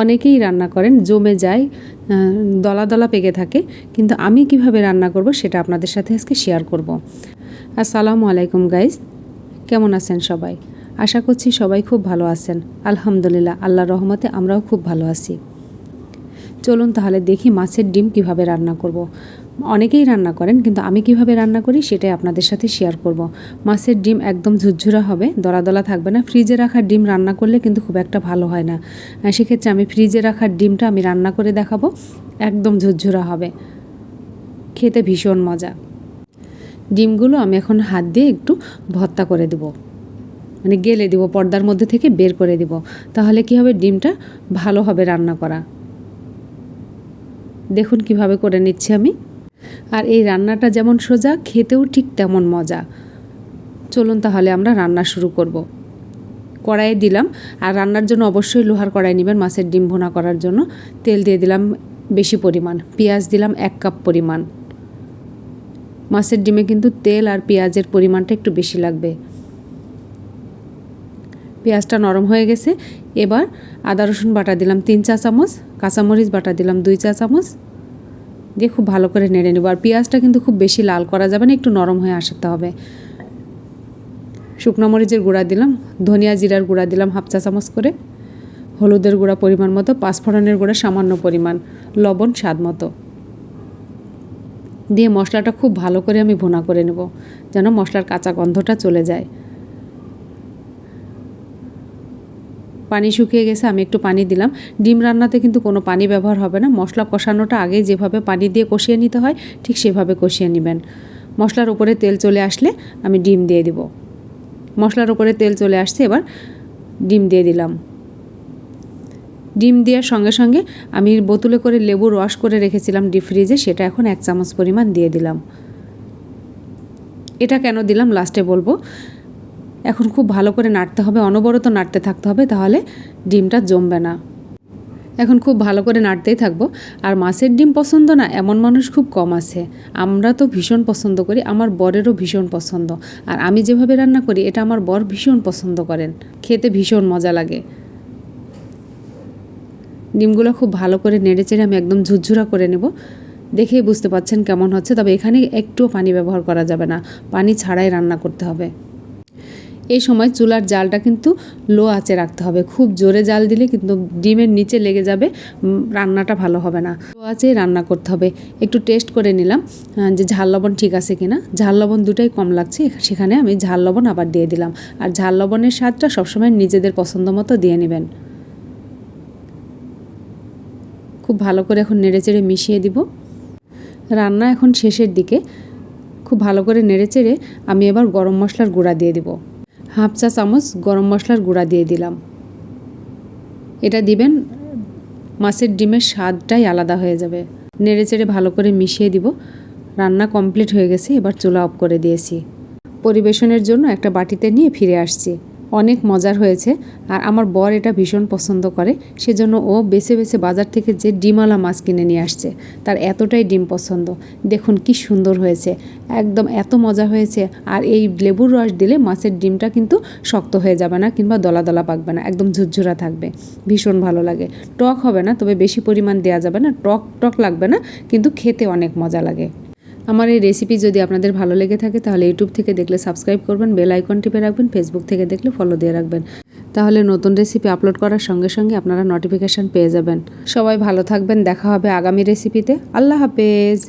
অনেকেই রান্না করেন, জমে যায় দলা দলা পেকে থাকে, কিন্তু আমি কীভাবে রান্না করব সেটা আপনাদের সাথে আজকে শেয়ার করব। আসসালামু আলাইকুম গাইজ কেমন আছেন সবাই? আশা করছি সবাই খুব ভালো আছেন। আলহামদুলিল্লাহ আল্লাহ রহমতে আমরাও খুব ভালো আছি। চলুন তাহলে দেখি মাছের ডিম কীভাবে রান্না করব। অনেকেই রান্না করেন, কিন্তু আমি কীভাবে রান্না করি সেটাই আপনাদের সাথে শেয়ার করব। মাছের ডিম একদম ঝুরঝুরা হবে দলা দলা থাকবে না। ফ্রিজে রাখা ডিম রান্না করলে কিন্তু খুব একটা ভালো হয় না। সেক্ষেত্রে আমি ফ্রিজে রাখা ডিমটা আমি রান্না করে দেখাবো, একদম ঝুরঝুরা হবে। খেতে ভীষণ মজা। ডিমগুলো আমি এখন হাত দিয়ে একটু ভর্তা করে দেবো। মানে গেলে দিব, পর্দার মধ্যে থেকে বের করে দিব। তাহলে কি হবে? ডিমটা ভালো হবে রান্না করা। দেখুন কীভাবে করে নিচ্ছি আমি। আর এই রান্নাটা যেমন সোজা, খেতেও ঠিক তেমন মজা। চলুন তাহলে আমরা রান্না শুরু করব। কড়াইয়ে দিলাম, আর রান্নার জন্য অবশ্যই লোহার কড়াই নেবেন, মাছের ডিম ভোনা করার জন্য। তেল দিয়ে দিলাম বেশি পরিমাণ, পেঁয়াজ দিলাম এক কাপ পরিমাণ। মাছের ডিমে কিন্তু তেল আর পেঁয়াজের পরিমাণটা একটু বেশি লাগবে। পেঁয়াজটা নরম হয়ে গেছে, এবার আদা রসুন বাটা দিলাম তিন চা চামচ, কাঁচামরিচ বাটা দিলাম দুই চা চামচ দিয়ে খুব ভালো করে নেড়ে নেব। আর পেঁয়াজটা কিন্তু খুব বেশি লাল করা যাবে না, একটু নরম হয়ে আসাতে হবে। শুকনো মরিচের গুঁড়া দিলাম, ধনিয়া জিরার গুঁড়া দিলাম হাফ চা চামচ করে। হলুদের গুঁড়া পরিমাণ মতো, পাঁচফোড়নের গুঁড়া সামান্য পরিমাণ, লবণ স্বাদ মতো। দিয়ে মশলাটা খুব ভালো করে আমি ভুনা করে নেব, যেন মশলার কাঁচা গন্ধটা চলে যায়। পানি শুকিয়ে গেছে, আমি একটু পানি দিলাম। ডিম রান্নাতে কিন্তু কোনো পানি ব্যবহার হবে না। মশলা কষানোটা আগে যেভাবে পানি দিয়ে কষিয়ে নিতে হয়, ঠিক সেভাবে কষিয়ে নেবেন। মশলার উপরে তেল চলে আসলে আমি ডিম দিয়ে দিব। মশলার উপরে তেল চলে আসছে, এবার ডিম দিয়ে দিলাম। ডিম দেওয়ার সঙ্গে সঙ্গে আমি বোতলে করে লেবু রস করে রেখেছিলাম ডিপ ফ্রিজে, সেটা এখন এক চামচ পরিমাণ দিয়ে দিলাম। এটা কেন দিলাম, লাস্টে বলব। এখন খুব ভালো করে নাড়তে হবে, অনবরত নাড়তে থাকতে হবে, তাহলে ডিমটা জমবে না। এখন খুব ভালো করে নাড়তেই থাকব। আর মাছের ডিম পছন্দ না, এমন মানুষ খুব কম আছে। আমরা তো ভীষণ পছন্দ করি, আমার বরেরও ভীষণ পছন্দ। আর আমি যেভাবে রান্না করি, এটা আমার বর ভীষণ পছন্দ করেন। খেতে ভীষণ মজা লাগে। ডিমগুলো খুব ভালো করে নেড়ে চেড়ে আমি একদম ঝুরঝুরা করে নেব। দেখেই বুঝতে পাচ্ছেন কেমন হচ্ছে, তবে এখানে একটুও পানি ব্যবহার করা যাবে না। পানি ছাড়াই রান্না করতে হবে। এই সময় চুলার জালটা কিন্তু লো আঁচে রাখতে হবে। খুব জোরে জাল দিলে কিন্তু ডিমের নিচে লেগে যাবে রান্নাটা ভালো হবে না। লো আঁচেই রান্না করতে হবে। একটু টেস্ট করে নিলাম যে ঝাল লবণ ঠিক আছে কিনা। ঝাল লবণ দুটাই কম লাগছে সেখানে আমি ঝাল লবণ আবার দিয়ে দিলাম। আর ঝাল লবণের স্বাদটা সবসময় নিজেদের পছন্দ মতো দিয়ে নেবেন। খুব ভালো করে এখন নেড়েচেড়ে মিশিয়ে দিব। রান্না এখন শেষের দিকে। খুব ভালো করে নেড়েচেড়ে আমি এবার গরম মশলার গুঁড়া দিয়ে দিব। হাফ চা চামচ গরম মশলার গুঁড়া দিয়ে দিলাম। এটা দিবেন, মাছের ডিমের স্বাদটাই আলাদা হয়ে যাবে। নেড়ে চেড়ে ভালো করে মিশিয়ে দিব। রান্না কমপ্লিট হয়ে গেছে, এবার চুলা অফ করে দিয়েছি। পরিবেশনের জন্য একটা বাটিতে নিয়ে ফিরে আসছি। অনেক মজার হয়েছে। আর আমার বর এটা ভীষণ পছন্দ করে। সেজন্য ও বেছে বেছে বাজার থেকে যে ডিমওয়ালা মাছ কিনে নিয়ে আসছে, তার এতটাই ডিম পছন্দ। দেখুন কি সুন্দর হয়েছে। একদম এত মজা হয়েছে। আর এই লেবুর রস দিলে মাছের ডিমটা কিন্তু শক্ত হয়ে যাবে না কিংবা দলা দলা পাকবে না, একদম ঝুরঝুরা থাকবে। ভীষণ ভালো লাগে। টক হবে না, তবে বেশি পরিমাণ দেওয়া যাবে না। টক টক লাগবে না, কিন্তু খেতে অনেক মজা লাগে। আমার এই রেসিপি যদি আপনাদের ভালো লেগে থাকে, তাহলে ইউটিউব থেকে দেখলে সাবস্ক্রাইব করবেন বেল আইকন টিপে রাখবেন ফেসবুক থেকে দেখলে ফলো দিয়ে রাখবেন। তাহলে নতুন রেসিপি আপলোড করার সঙ্গে সঙ্গে আপনারা নোটিফিকেশান পেয়ে যাবেন। সবাই ভালো থাকবেন, দেখা হবে আগামী রেসিপিতে আল্লাহ হাফেজ।